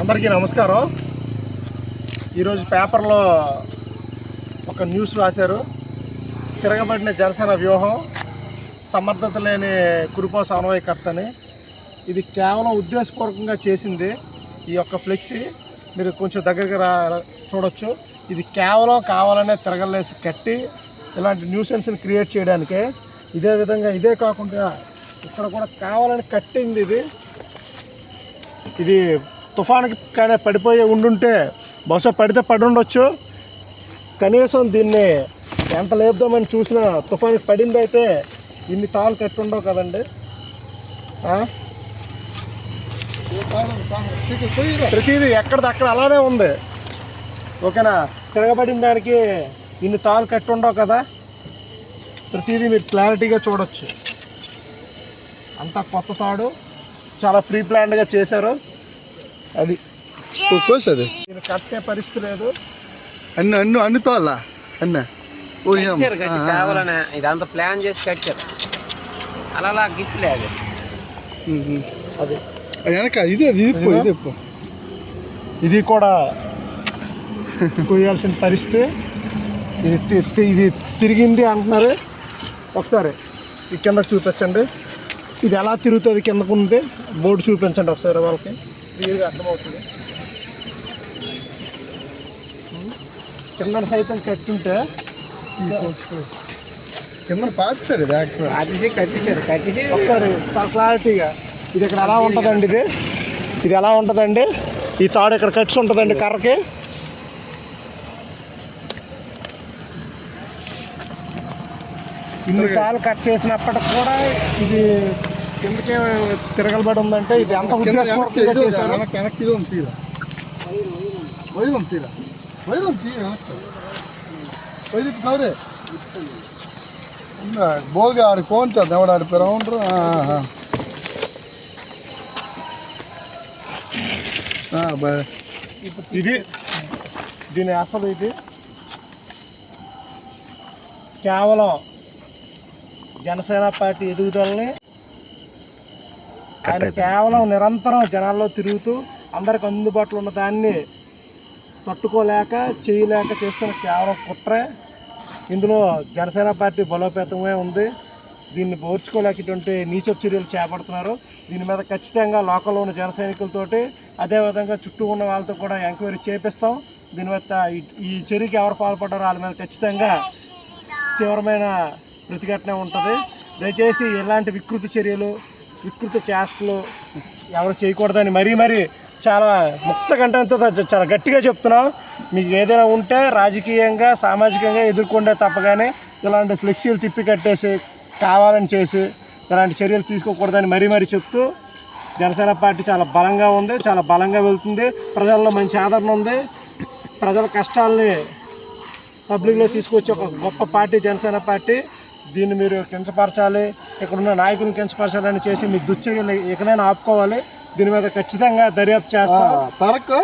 అందరికీ నమస్కారం. ఈరోజు పేపర్లో ఒక న్యూస్ రాశారు. తిరగబడిన జనసేన వ్యూహం సమర్థత లేని కురుపో సమన్వయకర్తని ఇది కేవలం ఉద్దేశపూర్వకంగా చేసింది ఈ యొక్క ఫ్లెక్సీ. మీరు కొంచెం దగ్గరికి రా చూడొచ్చు. ఇది కేవలం కావాలనే తిరగలేసి కట్టి ఇలాంటి న్యూసెన్స్ని క్రియేట్ చేయడానికే. ఇదే విధంగా ఇదే కాకుండా ఇక్కడ కూడా కావాలని కట్టింది ఇది. ఇది తుఫాన్కి కానీ పడిపోయి ఉండుంటే బహుశా పడితే పడి ఉండొచ్చు కనీసం దీన్ని ఎంత లేపుదామని చూసినా తుఫాన్కి పడింది అయితే ఇన్ని తాళ్ళు కట్టి ఉండవు కదండి ప్రతిదీ ఎక్కడిది అక్కడ అలానే ఉంది. ఓకేనా? తిరగబడిన దానికి ఇన్ని తాళ్ళు కట్టి ఉండవు కదా. ప్రతిదీ మీరు క్లారిటీగా చూడొచ్చు. అంతా కొత్త తాడు. చాలా ప్రీ ప్లాన్డ్గా చేశారు. అది కోసది దీన్ని కట్టే పరిస్థితి లేదు. అన్ని అన్ని అన్నితో అలా. అన్న. కావాలనే. ఇదంతా ప్లాన్ చేసి కట్టారు అలా గిట్లే అది. అది. అది వెనక ఇదే ఇప్పు, ఇది. ఇది కూడా కొయ్యాల్సిన పరిస్థితి. ఇది ఇది తిరిగింది అంటున్నారు. ఒకసారి కింద చూపించండి. ఇది ఎలా తిరుగుతుంది కిందకు ఉంది బోర్డు చూపించండి ఒకసారి వాళ్ళకి. క్లియర్గా అర్థమవుతుంది. కింద సైతం కట్టుంటే కింద పార్చారు ఇది యాక్చువల్ కట్టేసి కట్టేసారు కట్టేసి. ఒకసారి చాలా క్లారిటీగా. ఇది ఇక్కడ ఎలా ఉంటుందండి ఇది? ఇది ఎలా ఉంటుందండి? ఈ తాడు ఇక్కడ కట్సి ఉంటుందండి కర్రకి? ఇన్ని తాళ్ళు కట్ చేసినప్పటికి కూడా ఇది కిందకే తిరగలబడి ఉందంటే ఇది ఎంత ఉద్దేశపూర్వకంగా చేశారు? వెనక్కి ఇది ఉంది తీరా. వైరు ఉంది తీరా. వైరు ఉంది తీరా. వెనక్కి వైరు కవరే భోగి ఆడి ఎవడు ఆడి పేరు ఉంటారు ఇది దీని అసలు ఇది కేవలం జనసేన పార్టీ ఎదుగుదలని ఆయన కేవలం నిరంతరం జనాల్లో తిరుగుతూ అందరికి అందుబాటులో ఉన్న దాన్ని తట్టుకోలేక చేయలేక చేస్తున్న కేవలం కుట్రే. ఇందులో జనసేన పార్టీ బలోపేతమే ఉంది. దీన్ని ఓర్చుకోలేక ఇటువంటి నీచ చర్యలు చేపడుతున్నారు. దీని మీద ఖచ్చితంగా లోకల్లో ఉన్న జన సైనికులతోటి అదేవిధంగా చుట్టూ ఉన్న వాళ్ళతో కూడా ఎంక్వైరీ చేపిస్తాం. దీని మీద ఈ- చర్యకి ఎవరు పాల్పడ్డారో వాళ్ళ మీద ఖచ్చితంగా తీవ్రమైన ప్రతిఘటన ఉంటుంది. దయచేసి ఇలాంటి వికృతి చర్యలు వికృతి చేష్టలు ఎవరు చేయకూడదని మరీ మరీ చాలా ముక్త కంఠంతో చాలా గట్టిగా చెప్తున్నాం. మీకు ఏదైనా ఉంటే రాజకీయంగా సామాజికంగా ఎదుర్కొంటే తప్పగానే ఇలాంటి ఫ్లెక్సీలు తిప్పి కట్టేసి కావాలని చేసి ఇలాంటి చర్యలు తీసుకోకూడదని మరీ మరీ చెప్తూ జనసేన పార్టీ చాలా బలంగా ఉంది చాలా బలంగా వెళ్తుంది. ప్రజల్లో మంచి ఆదరణ ఉంది. ప్రజల కష్టాలని పబ్లిక్లో తీసుకొచ్చే ఒక గొప్ప పార్టీ జనసేన పార్టీ. దీన్ని మీరు కించపరచాలి. ఇక్కడున్న నాయకులను కించపరచాలని చేసి మీ దుశ్చర్యలు ఇకనైనా ఆపుకోవాలి. దీని మీద ఖచ్చితంగా దర్యాప్తు చేస్తాం. తరకు